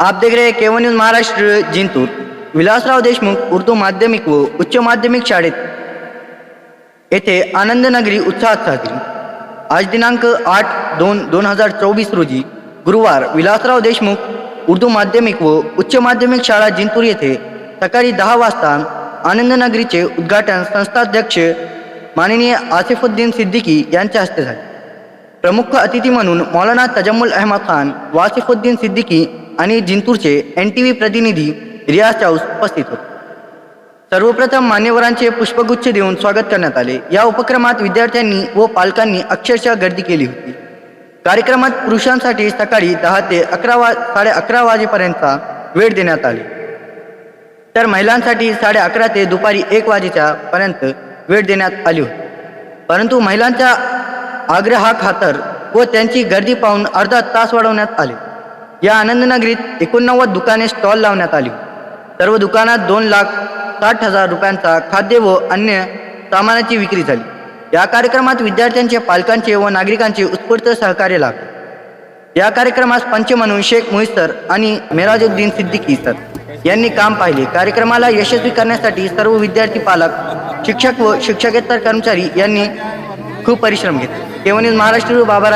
आप देख रहे हैं केवन न्यूज महाराष्ट्र जिंतूर। विलासराव देशमुख उर्दू माध्यमिक व उच्च माध्यमिक शाळेत येथे आनंदनगरी उत्साहात साजरी। आज दिनांक आठ दोन दोन हजार चोवीस रोजी गुरुवार विलासराव देशमुख उर्दू माध्यमिक व उच्च माध्यमिक शाळा जिंतूर येथे सकाळी दहा वाजता आनंदनगरीचे उद्घाटन संस्थाध्यक्ष माननीय आसिफुद्दीन सिद्दीकी यांच्या हस्ते झाले। प्रमुख अतिथी म्हणून मौलाना तजम्मुल अहमद खान वासिफुद्दीन सिद्दीकी आणि जिंतूरचे एन टी व्ही प्रतिनिधी रियाज चाऊस उपस्थित होते. सर्वप्रथम मान्यवरांचे पुष्पगुच्छ देऊन स्वागत करण्यात आले. या उपक्रमात विद्यार्थ्यांनी व पालकांनी अक्षरशः गर्दी केली होती. कार्यक्रमात पुरुषांसाठी सकाळी दहा ते अकरा वा साडे अकरा वाजेपर्यंतचा वेळ देण्यात आली. तर महिलांसाठी साडे अकरा ते दुपारी एक वाजेच्या पर्यंत वेळ देण्यात आली होती. परंतु महिलांच्या आग्रहाखातर व त्यांची गर्दी पाहून अर्धा तास वाढवण्यात आले. या आनंदनगरीत एकोणनव्वद दुकाने स्टॉल लावण्यात आली. सर्व दुकानात दोन लाख साठ हजार रुपयांचा खाद्य व अन्य सामानाची विक्री झाली. या कार्यक्रमात विद्यार्थ्यांचे पालकांचे व नागरिकांचे उत्स्फूर्त सहकार्य लाभले. या कार्यक्रमास पंच म्हणून शेख मोहिस्तर सर आणि मेराजुद्दीन सिद्दीकी सर यांनी काम पाहिले. कार्यक्रमाला यशस्वी करण्यासाठी सर्व विद्यार्थी पालक शिक्षक व शिक्षकेतर कर्मचारी यांनी खूप परिश्रम घेतले. केवळ महाराष्ट्र बाबा